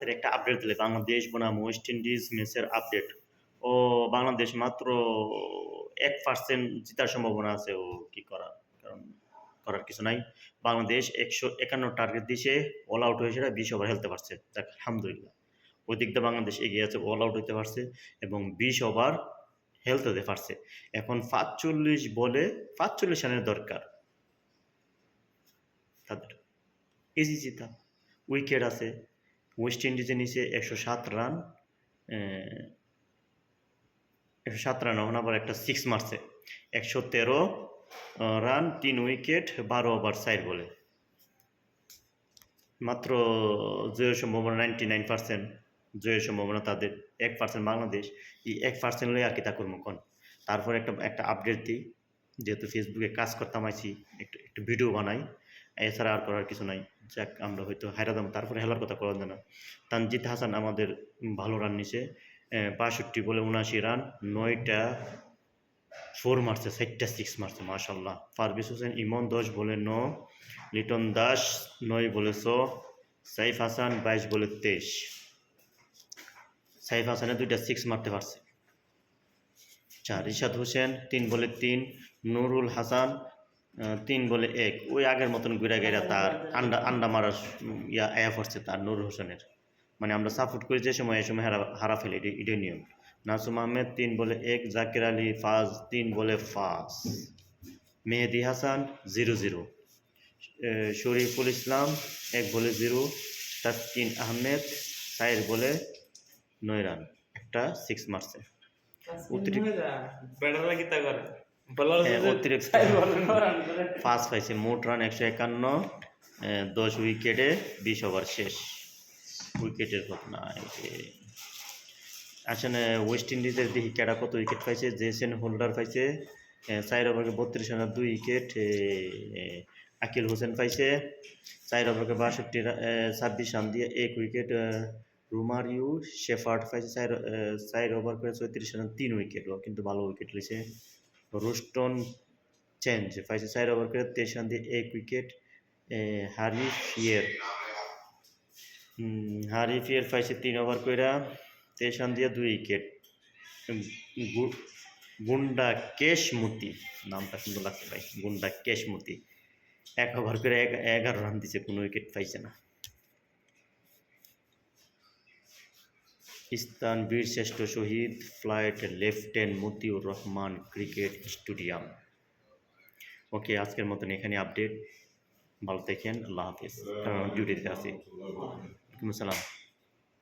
এর একটা আপডেট দিলে, বাংলাদেশ বনাম ওয়েস্ট ইন্ডিজ ম্যাচের আপডেট ও, বাংলাদেশ মাত্র এক পার্সেন্ট জেতার সম্ভাবনা আছে। ও, কি করার? কারণ করার কিছু নাই। বাংলাদেশ একশো একান্ন টার্গেট দিয়েছে অল আউট হয়েছে বিশ ওভার খেলতে পারছে। যাক, আলহামদুলিল্লাহ। ওই দিক দিয়ে বাংলাদেশ এগিয়ে আছে অল আউট হতে পারছে এবং বিশ ওভার হেলতে হতে পারছে। এখন পাঁচচল্লিশ বলে পাঁচচল্লিশ রানের দরকার। তাদের। ইজি জিতা। উইকেট আছে। ওয়েস্ট ইন্ডিজের নিচে একশো সাত রান একশো সাত রান ওখানে আবার একটা সিক্স মারছে। একশো তেরো রান তিন উইকেট বারো ওভার সাইড বলে। মাত্র জয়ের সম্ভাবনা নাইনটি নাইন পার্সেন্ট জয়ের সম্ভাবনা তাদের এক পার্সেন্ট বাংলাদেশ, এই এক পার্সেন্ট লই আর কি তা করব কন তারপর একটা একটা আপডেট দিই। যেহেতু ফেসবুকে কাজ করতাম আইছি একটু একটু ভিডিও বানাই। এছাড়া আর করার কিছু নাই। যাক, আমরা হয়তো হায়রাদাম তারপরে হেলার কথা করা না। তানজিদ হাসান আমাদের ভালো রান নিছে। বাষট্টি বলে উনাশি রান নয়টা ফোর মারছে, চারটা সিক্স মারছে মাশাল্লাহ পারভেজ হোসেন, ইমন দশ বলে ন, লিটন দাস নয় বলে ছ, সাইফ হাসান বাইশ বলে তেইশ। সাইফ হাসানের দুইটা সিক্স মারতে পারছে। চার রিশাদ হোসেন তিন বলে তিন, নুরুল হাসান তিন বলে এক। ওই আগের মতন ঘুরে গেরা তার আন্ডা আন্ডা মারার ইয়া আয়া পড়ছে তার নুরুল হোসেনের। মানে আমরা সাপোর্ট করি যে সময়, এই সময় হারা হারা ফেলি, এটাই এটাই নিয়ম। নাসুম আহমেদ তিন বলে এক, জাকির আলী ফাজ তিন বলে ফাজ। Mehedi Hasan zero zero. Shariful Islam এক বলে জিরো। তাসকিন আহমেদ সাইর বলে নয় রান। একটা সিক্স মারছে। অতিরিক্ত হ্যাঁ, অতিরিক্ত। পাঁচ পাইছে মোট রান একশো একান্ন দশ উইকেটে বিশ ওভার শেষ। উইকেটের যে। আসলে ওয়েস্ট ইন্ডিজের দেখি কেডা কত উইকেট পাইছে জেসেন হোল্ডার পাইছে চার ওভারকে বত্রিশ রানের দুই উইকেট আকিল হোসেন পাইছে চার ওভারকে বাষট্টি ছাব্বিশ রান দিয়ে এক উইকেট রুমারিউ শেফার্ড পাইছে চার চার ওভার করে চৌত্রিশ রান তিন উইকেট ও কিন্তু ভালো উইকেট রয়েছে রুস্টন চেঞ্জ পাইছে চার ওভার করে দিয়ে এক উইকেট হারি ফিয়ের হারি ফিয়ের পাইছে তিন ওভার কইরা রান দিয়ে দুই উইকেট গুন্ডা কেশমতি নামটা সুন্দর লাগতে ভাই গুন্ডা কেশমতি এক ওভার করে এগা- এগারো রান দিছে, কোনো উইকেট পাইছে না। ইস্তান বীরশ্রেষ্ঠ শহীদ flight lieutenant Matiur Rahman cricket stadium. Okay, আজকের মতন এখানে আপডেট। ভালো দেখেন আল্লাহ হাফিজ। ডিউটিতে আছি। ওয়ালাইকুম